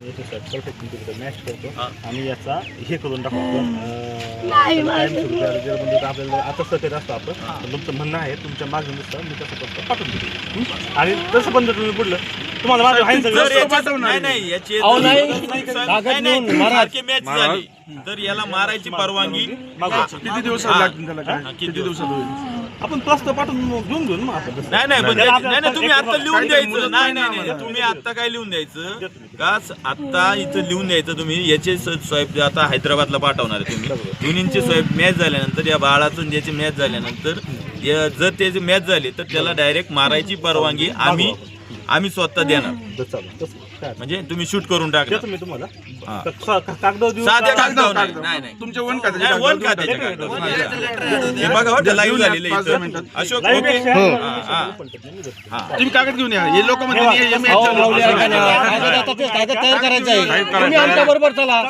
येतो sir perfect तिकडे match करतो आणि याचा हे करून टाकतो आपल्याला आता सत्तेत असतो आपण. पण तुमचं म्हणणं आहे तुमच्या मागणीनुसार मी कसं करतो पाठवून देतो. हं? आणि तसं पण जर तुम्ही पुढलं तुम्हाला माझं आहे सगळं? नाही नाही याची तर याला मारायची परवानगी. किती दिवसात लागतील त्याला किती दिवसात? आपण प्रस्ताव पाठवून घेऊन घेऊ ना मग आपण तसं. नाही नाही पण त्याला त्याची- नाही नाही तुम्ही आता लिहून द्यायचं. नाही नाही नाही तुम्ही आता काय लिहून द्यायचं. का आता इथं लिहून द्यायचं तुम्ही. याचे स- स्वयं आता हैदराबादला पाठवणार आहे तुम्ही. दोन्हींची स्वयं मॅच झाल्यानंतर या बाळाचं आणि याची मॅच झाल्यानंतर या- जर त्याची मॅच झाली तर त्याला डायरेक्ट मारायची परवानगी आम्ही आम्ही स्वतः देणार बरं, चालेल. तसं काय म्हणजे तुम्ही शूट करून टाका देतो मी तुम्हाला हा. का- का- कागदावर देऊ साध्या का- कागदावर नाही नाही, नाही तुमच्या वन खात्याचे नाही, वन कागद खात्याचे देऊन कागद. टाका. हे बघा हो, ते लाईव्ह झालेलं पाच दहा इथं मिनिटात. Ashok Live okay. हा, हा. मी देतो. हा तुम्ही कागद घेऊन या हे लोक. हे match चालू आहे. कागद आता ते कागद तयार करायचा आहे तुम्ही आमच्या बरोबर चला